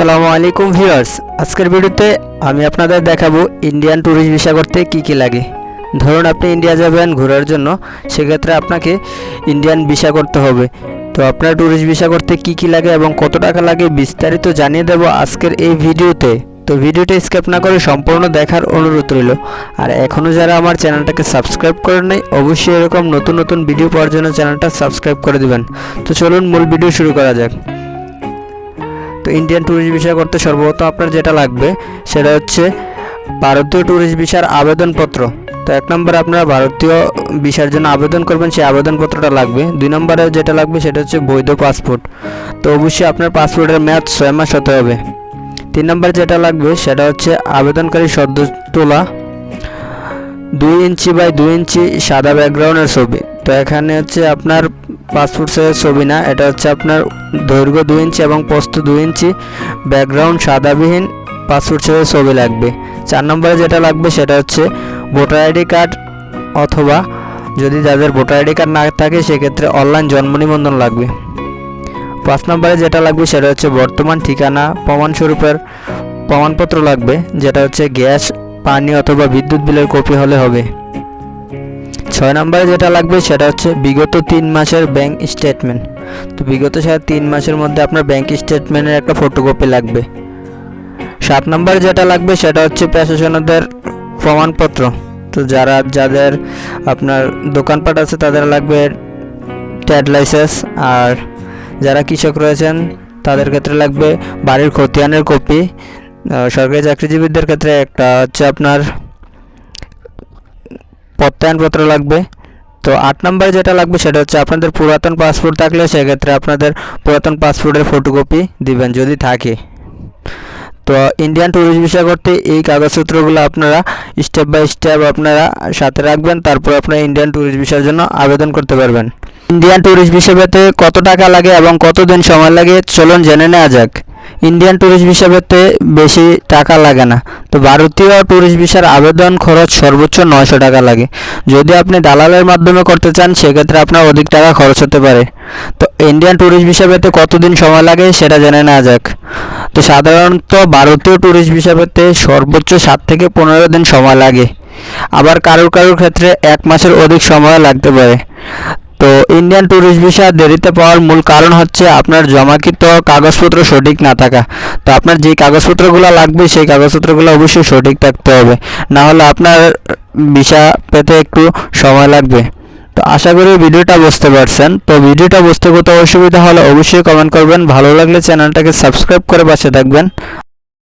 আসসালামু আলাইকুম ভিউয়ার্স। আজকের ভিডিওতে আমি আপনাদের দেখাবো ইন্ডিয়ান ট্যুরিস্ট ভিসা করতে কি কি লাগে। ধরুন আপনি ইন্ডিয়া যাবেন ঘোরার জন্য, সেক্ষেত্রে আপনাকে ইন্ডিয়ান ভিসা করতে হবে। তো আপনার ট্যুরিস্ট ভিসা করতে কি কি লাগে এবং কত টাকা লাগে বিস্তারিত জানিয়ে দেব আজকের এই ভিডিওতে। তো ভিডিওটা স্কিপ না করে সম্পূর্ণ দেখার অনুরোধ রইল। আর এখনও যারা আমার চ্যানেলটাকে সাবস্ক্রাইব করেন নাই, অবশ্যই এরকম নতুন নতুন ভিডিও পাওয়ার জন্য চ্যানেলটা সাবস্ক্রাইব করে দিবেন। তো চলুন মূল ভিডিও শুরু করা যাক। তো ইন্ডিয়ান ট্যুরিস্ট ভিসা করতে সর্বপ্রথম আপনার যেটা লাগবে, সেটা হচ্ছে ভারতীয় ট্যুরিস্ট ভিসার আবেদনপত্র। তো এক নম্বরে আপনারা ভারতীয় ভিসার জন্য আবেদন করবেন, সেই আবেদনপত্রটা লাগবে। দুই নম্বরে যেটা লাগবে, সেটা হচ্ছে বৈধ পাসপোর্ট তো অবশ্যই আপনার পাসপোর্টের মেয়াদ ছয় মাস হতে হবে। তিন নম্বর যেটা লাগবে, সেটা হচ্ছে আবেদনকারী সদ্য তোলা দুই ইঞ্চি বাই দুই ইঞ্চি সাদা ব্যাকগ্রাউন্ডের ছবি। তো এখানে হচ্ছে আপনার পাসপোর্ট সাইজের ছবি না। এটা হচ্ছে আপনার দৈর্ঘ্য দুই ইঞ্চি এবং পোস্ত দুই ইঞ্চি। ব্যাকগ্রাউন্ড সাদাবিহীন পাসপোর্ট সাইজের ছবি লাগবে। চার নম্বরে যেটা লাগবে সেটা হচ্ছে ভোটার আইডি কার্ড অথবা যদি যাদের ভোটার আইডি কার্ড না থাকে সেক্ষেত্রে অনলাইন জন্ম নিবন্ধন লাগবে। পাঁচ নম্বরে যেটা লাগবে সেটা হচ্ছে বর্তমান ঠিকানা প্রমাণস্বরূপের প্রমাণপত্র লাগবে, যেটা হচ্ছে গ্যাস, পানি অথবা বিদ্যুৎ বিলের কপি হলে হবে। ছয় নম্বরে যেটা লাগবে সেটা হচ্ছে বিগত তিন মাসের ব্যাংক স্টেটমেন্ট তো বিগত সাড়ে তিন মাসের মধ্যে আপনার ব্যাংক স্টেটমেন্টের একটা ফটোকপি লাগবে। সাত নম্বরে যেটা লাগবে সেটা হচ্ছে প্রশাসনদের প্রমাণপত্র। তো যারা, যাদের আপনার দোকানপাট আছে তাদের লাগবে ট্যাড লাইসেন্স আর যারা কৃষক রয়েছেন তাদের ক্ষেত্রে লাগবে বাড়ির খতিয়ানের কপি সরকারি চাকরিজীবীদের ক্ষেত্রে একটা হচ্ছে আপনার প্রত্যয়নপত্র লাগবে। তো আট নম্বরে যেটা লাগবে সেটা হচ্ছে আপনাদের পুরাতন পাসপোর্ট থাকলে সেক্ষেত্রে আপনাদের পুরাতন পাসপোর্টের ফটোকপি দিবেন যদি থাকে। তো ইন্ডিয়ান ট্যুরিস্ট ভিসা করতে এই কাগজপত্রগুলো আপনারা স্টেপ বাই স্টেপ আপনারা সাথে রাখবেন, তারপর আপনারা ইন্ডিয়ান ট্যুরিস্ট ভিসার জন্য আবেদন করতে পারবেন। ইন্ডিয়ান ট্যুরিস্ট ভিসা পেতে কত টাকা লাগে এবং কতদিন সময় লাগে? চলুন জেনে নেওয়া যাক। ইন্ডিয়ান ট্যুরিস্ট ভিসা পেতে বেশি টাকা লাগে না। তো ভারতীয় ট্যুরিস্ট ভিসার আবেদন খরচ সর্বোচ্চ নয়শো টাকা লাগে। যদি আপনি দালালের মাধ্যমে করতে চান, সেক্ষেত্রে আপনার অধিক টাকা খরচ হতে পারে। তো ইন্ডিয়ান ট্যুরিস্ট ভিসা পেতে কতদিন সময় লাগে, সেটা জেনে নেওয়া যাক। তো সাধারণত ভারতীয় ট্যুরিস্ট ভিসা সর্বোচ্চ সাত থেকে পনেরো দিন সময় লাগে। আবার কারোর কারোর ক্ষেত্রে এক মাসের অধিক সময় লাগতে পারে। তো ইন্ডিয়ান ট্যুরিস্ট ভিসা দেরিতে পাওয়ার মূল কারণ হচ্ছে আপনার জমাকৃত কাগজপত্র সঠিক না থাকা। তো আপনার যেই কাগজপত্রগুলো লাগবে, সেই কাগজপত্রগুলো অবশ্যই সঠিক থাকতে হবে। না হলে আপনার ভিসা পেতে একটু সময় লাগবে। তো আশা করি ভিডিওটা বুঝতে পারছেন। তো ভিডিওটা বুঝতে কোথাও অসুবিধা হলে অবশ্যই কমেন্ট করবেন। ভালো লাগলে চ্যানেলটাকে সাবস্ক্রাইব করে পাশে থাকবেন।